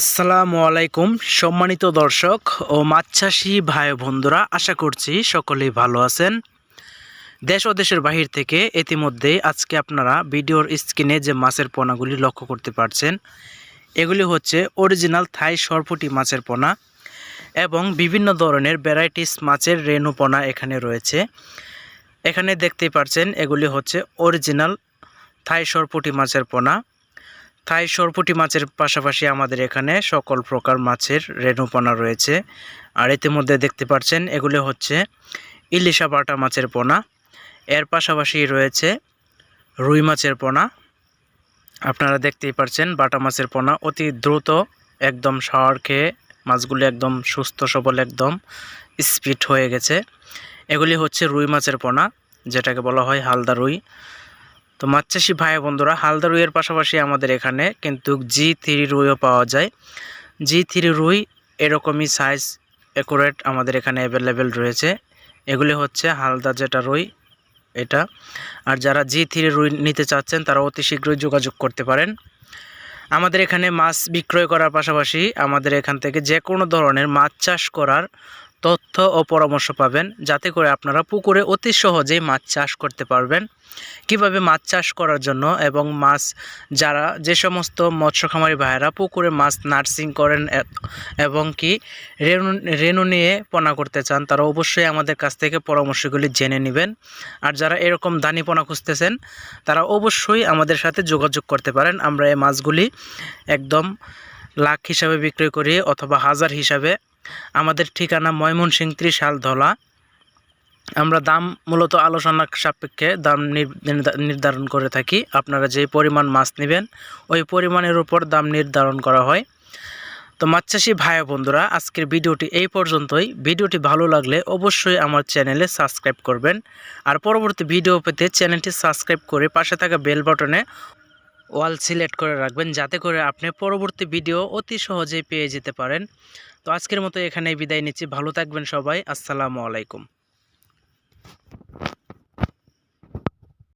আসসালামু আলাইকুম, সম্মানিত দর্শক ও মাছ চাষি ভাই বন্ধুরা, আশা করছি সকলেই ভালো আছেন। দেশ ও দেশের বাহির থেকে ইতিমধ্যে আজকে আপনারা ভিডিওর স্ক্রিনে যে মাছের পোনাগুলি লক্ষ্য করতে পারছেন, এগুলি হচ্ছে অরিজিনাল থাই সরপুটি মাছের পোনা এবং বিভিন্ন ধরনের ভ্যারাইটিস মাছের রেণু পোনা এখানে রয়েছে। এখানে দেখতেই পারছেন এগুলি হচ্ছে অরিজিনাল থাই সরপুটি মাছের পোনা। থাই সরপুটি মাছের পাশাপাশি আমাদের এখানে সকল প্রকার মাছের রেণুপনা রয়েছে। আর ইতিমধ্যে দেখতে পাচ্ছেন এগুলো হচ্ছে ইলিশা বাটা মাছের পোনা। এর পাশাপাশি রয়েছে রুই মাছের পোনা। আপনারা দেখতেই পাচ্ছেন বাটা মাছের পোনা অতি দ্রুত একদম শাওয়ার খেয়ে মাছগুলি একদম সুস্থ, সবল, একদম স্পিড হয়ে গেছে। এগুলি হচ্ছে রুই মাছের পোনা, যেটাকে বলা হয় হালদা রুই। তো মাছ চাষি ভাই বন্ধুরা, হালদা রুইয়ের পাশাপাশি আমাদের এখানে কিন্তু জি থ্রি রুইও পাওয়া যায়। জি থ্রি রুই এরকমই সাইজ অ্যাকুরেট আমাদের এখানে অ্যাভেলেবেল রয়েছে। এগুলি হচ্ছে হালদা যেটা রুই, এটা। আর যারা জি থ্রি রুই নিতে চাচ্ছেন, তারা অতি শীঘ্রই যোগাযোগ করতে পারেন। আমাদের এখানে মাছ বিক্রয় করার পাশাপাশি আমাদের এখান থেকে যে কোনো ধরনের মাছ চাষ করার তথ্য ও পরামর্শ পাবেন। যাতে করে আপনারা পুকুরে অতি সহজেই মাছ চাষ করতে পারবেন। কীভাবে মাছ চাষ করার জন্য এবং মাছ যারা, যে সমস্ত মৎস্য খামারি ভাইয়েরা পুকুরে মাছ নার্সিং করেন এবং কি রেণু রেণু নিয়ে পোনা করতে চান, তারা অবশ্যই আমাদের কাছ থেকে পরামর্শগুলি জেনে নেবেন। আর যারা এরকম দানি পোনা খুঁজতেছেন, তারা অবশ্যই আমাদের সাথে যোগাযোগ করতে পারেন। আমরা এই মাছগুলি একদম লাখ হিসাবে বিক্রয় করি অথবা হাজার হিসাবে। আমাদের ঠিকানা ময়মনসিং ত্রিশাল ধলা আমরা দাম মূলত আলোচনা সাপেক্ষে দাম নির- নির্ধা- নির্ধারণ করে থাকি। আপনারা যে পরিমাণ মাছ নেবেন, ওই পরিমাণের উপর দাম নির্ধারণ করা হয়। তো মাছ চাষি ভাই বন্ধুরা, আজকের ভিডিওটি এই পর্যন্তই। ভিডিওটি ভালো লাগলে অবশ্যই আমার চ্যানেলে সাবস্ক্রাইব করবেন। আর পরবর্তী ভিডিও পেতে চ্যানেলটি সাবস্ক্রাইব করে পাশে থাকা বেল বাটনে ওয়াল সিলেক্ট করে রাখবেন যাতে করে আপনি পরবর্তী ভিডিও অতি সহজেই পেয়ে যেতে পারেন। তো আজকের মতো এখানে বিদায় নিচ্ছি। ভালো থাকবেন সবাই। আসসালামু আলাইকুম।